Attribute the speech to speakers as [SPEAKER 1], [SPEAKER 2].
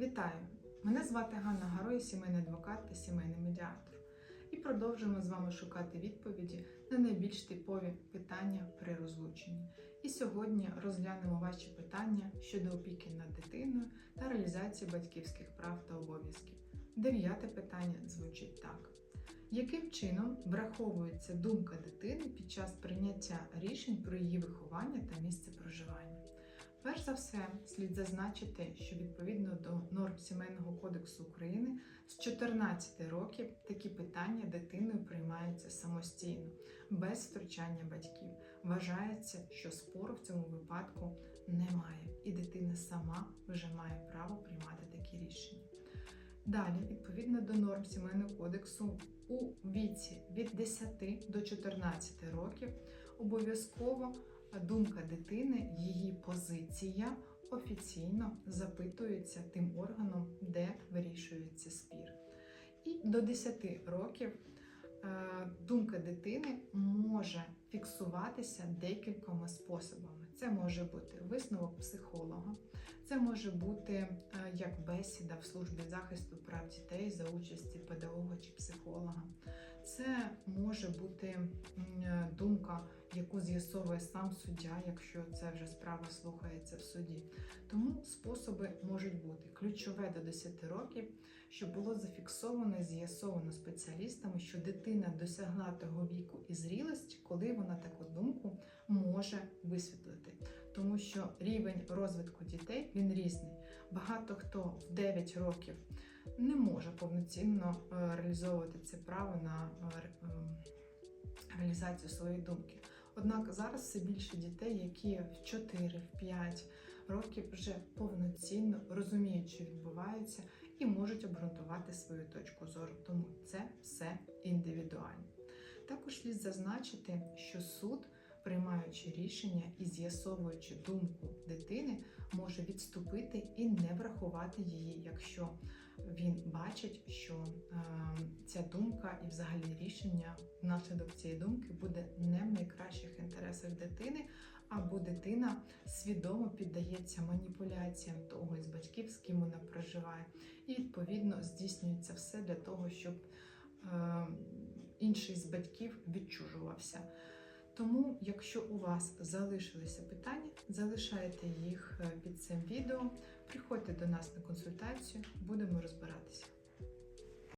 [SPEAKER 1] Вітаю! Мене звати Ганна Гарой, сімейний адвокат та сімейний медіатор. І продовжуємо з вами шукати відповіді на найбільш типові питання при розлученні. І сьогодні розглянемо ваші питання щодо опіки над дитиною та реалізації батьківських прав та обов'язків. Дев'яте питання звучить так: яким чином враховується думка дитини під час прийняття рішень про її виховання та місце проживання? Перш за все, слід зазначити, що відповідно до норм Сімейного кодексу України з 14 років такі питання дитиною приймаються самостійно, без втручання батьків. Вважається, що спору в цьому випадку немає, і дитина сама вже має право приймати такі рішення. Далі, відповідно до норм Сімейного кодексу, у віці від 10 до 14 років обов'язково думка дитини, її позиція офіційно запитується тим органом, де вирішується спір. І до 10 років е, думка дитини може фіксуватися декількома способами. Це може бути висновок психолога, це може бути е, як бесіда в службі захисту прав дітей за участі педагога чи психолога. Це може бути думка, яку з'ясовує сам суддя, якщо це вже справа слухається в суді. Тому способи можуть бути ключове до 10 років, щоб було зафіксовано і з'ясовано спеціалістами, що дитина досягла того віку і зрілості, коли вона таку думку може висвітлити. Тому що рівень розвитку дітей він різний. Багато хто в 9 років не може повноцінно е, реалізовувати це право на е, ем, реалізацію своєї думки. Однак зараз все більше дітей, які в 4, в 5 років вже повноцінно розуміють, що відбувається, і можуть обґрунтувати свою точку зору. Тому це все індивідуально. Також слід зазначити, що суд, приймаючи рішення і з'ясовуючи думку може відступити і не врахувати її, якщо він бачить, що е, ця думка і взагалі рішення внаслідок цієї думки буде не в найкращих інтересах дитини, або дитина свідомо піддається маніпуляціям того із батьків, з ким вона проживає, і відповідно здійснюється все для того, щоб е, інший з батьків відчужувався. Тому, якщо у вас залишилися питання, залишайте їх е, під цим відео, приходьте до нас на консультацію, будемо розбиратися.